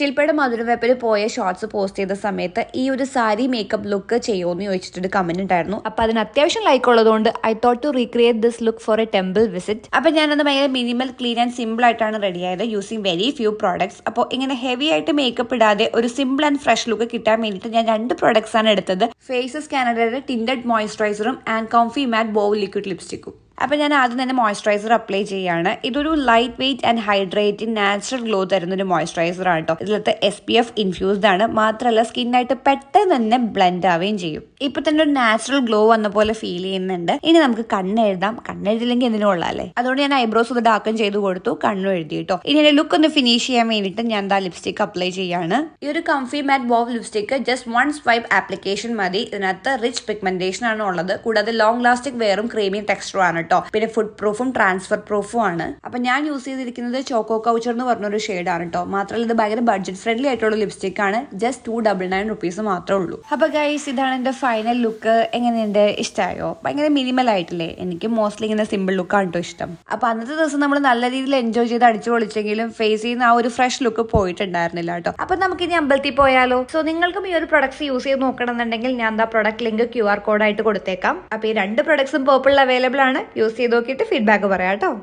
ശില്പയുടെ മധുരവെപ്പിൽ പോയ shorts post ചെയ്ത സമയത്ത് ഈ ഒരു സാരി മേക്കപ്പ് ലുക്ക് ചെയ്യുമെന്ന് ചോദിച്ചിട്ടൊരു കമന്റ് ഉണ്ടായിരുന്നു. അപ്പൊ അതിന് അത്യാവശ്യം ലൈക്ക് ഉള്ളതുകൊണ്ട് I thought to recreate this look for a temple visit അപ്പൊ ഞാനത് ഭയങ്കര മിനിമൽ ക്ലീൻ ആൻഡ് സിമ്പിൾ ആയിട്ടാണ് റെഡി ആയത്. യൂസിങ് വെരി ഫ്യൂ പ്രോഡക്ട്സ് അപ്പോൾ ഇങ്ങനെ ഹെവി ആയിട്ട് മേക്കപ്പ് ഇടാതെ ഒരു സിമ്പിൾ ആൻഡ് ഫ്രഷ് ലുക്ക് കിട്ടാൻ വേണ്ടിയിട്ട് ഞാൻ രണ്ട് പ്രോഡക്ട്സ് ആണ് എടുത്തത്. ഫേസസ് കാനഡയുടെ tinted മോയ്സ്ചറൈസറും and comfy matte bow liquid ലിപ്സ്റ്റിക്കും അപ്പൊ ഞാൻ ആദ്യം തന്നെ മോയ്സ്ചറൈസർ അപ്ലൈ ചെയ്യുകയാണ് ഇതൊരു lightweight and hydrating natural glow തരുന്ന ഒരു മോയ്സ്ചറൈസർ ആണ് കേട്ടോ ഇതിലത്തെ എസ് പി എഫ് ഇൻഫ്യൂസ്ഡ് ആണ്. മാത്രമല്ല സ്കിന്നായിട്ട് പെട്ടെന്ന് തന്നെ ബ്ലെൻഡ് ആവുകയും ചെയ്യും. ഇപ്പൊ തന്നെ ഒരു നാച്ചുറൽ ഗ്ലോ വന്ന പോലെ ഫീൽ ചെയ്യുന്നുണ്ട്. ഇനി നമുക്ക് കണ്ണെഴുതാം കണ്ണെഴുതില്ലെങ്കിൽ എന്തിനും അല്ലേ? അതുകൊണ്ട് ഞാൻ ഐബ്രോസ് ഒന്ന് ഡാക്കം ചെയ്ത് കൊടുത്തു. കണ്ണും എഴുതി കേട്ടോ ഇനി എന്റെ ലുക്ക് ഒന്ന് ഫിനിഷ് ചെയ്യാൻ വേണ്ടിയിട്ട് ഞാൻ എന്താ ലിപ്സ്റ്റിക് അപ്ലൈ ചെയ്യാണ്. ഈ ഒരു comfy matte bow lipstick just one swipe application മതി. ഇതിനകത്ത് റിച്ച് പിഗ്മെന്റേഷൻ ആണ് ഉള്ളത്. കൂടാതെ ലോങ് ലാസ്റ്റിക് വെയറും ക്രീമിയും ടെക്സ്റ്ററും ആണ് കേട്ടോ. പിന്നെ ഫുഡ് പ്രൂഫും ട്രാൻസ്ഫർ പ്രൂഫും ആണ്. അപ്പൊ ഞാൻ യൂസ് ചെയ്തിരിക്കുന്നത് ചോക്കോ കൗച്ചർ എന്ന് പറഞ്ഞൊരു ഷെയ്ഡാണ് കേട്ടോ മാത്രമല്ല ഇത് ഭയങ്കര ബഡ്ജറ്റ് ഫ്രണ്ട്ലി ആയിട്ടുള്ള ലിപ്സ്റ്റിക് ആണ്. Just two double nine rupees മാത്രമേ ഉള്ളൂ. അപ്പൊ ഗൈസ് ഇതാണ് എന്റെ ഫൈനൽ ലുക്ക് എങ്ങനെയുണ്ട് ഇഷ്ടമായോ ഭയങ്കര മിനിമൽ ആയിട്ടില്ലേ? എനിക്ക് മോസ്റ്റ്ലി ഇങ്ങനെ സിമ്പിൾ ലുക്കാണ് കേട്ടോ ഇഷ്ടം. അപ്പൊ അന്നത്തെ ദിവസം നമ്മൾ നല്ല രീതിയിൽ എൻജോയ് ചെയ്ത് അടിച്ചു പൊളിച്ചെങ്കിലും ഫേസ് ചെയ്യുന്ന ആ ഒരു ഫ്രഷ് ലുക്ക് പോയിട്ടുണ്ടായിരുന്നില്ല കേട്ടോ അപ്പൊ നമുക്ക് ഇനി അമ്പലത്തിൽ പോയാലോ? സോ നിങ്ങൾക്കും ഈ ഒരു പ്രൊഡക്ട്സ് യൂസ് ചെയ്ത് നോക്കണം എന്നുണ്ടെങ്കിൽ ഞാൻ ആ പ്രൊഡക്റ്റ് ലിങ്ക് ക്യു ആർ കോഡായിട്ട് കൊടുത്തേക്കാം. അപ്പൊ ഈ രണ്ട് പ്രൊഡക്ട്സും പേർപ്പിൾ അവൈലബിൾ ആണ്. യൂസ് ചെയ്ത് നോക്കിയിട്ട് ഫീഡ്ബാക്ക് പറയാം കേട്ടോ.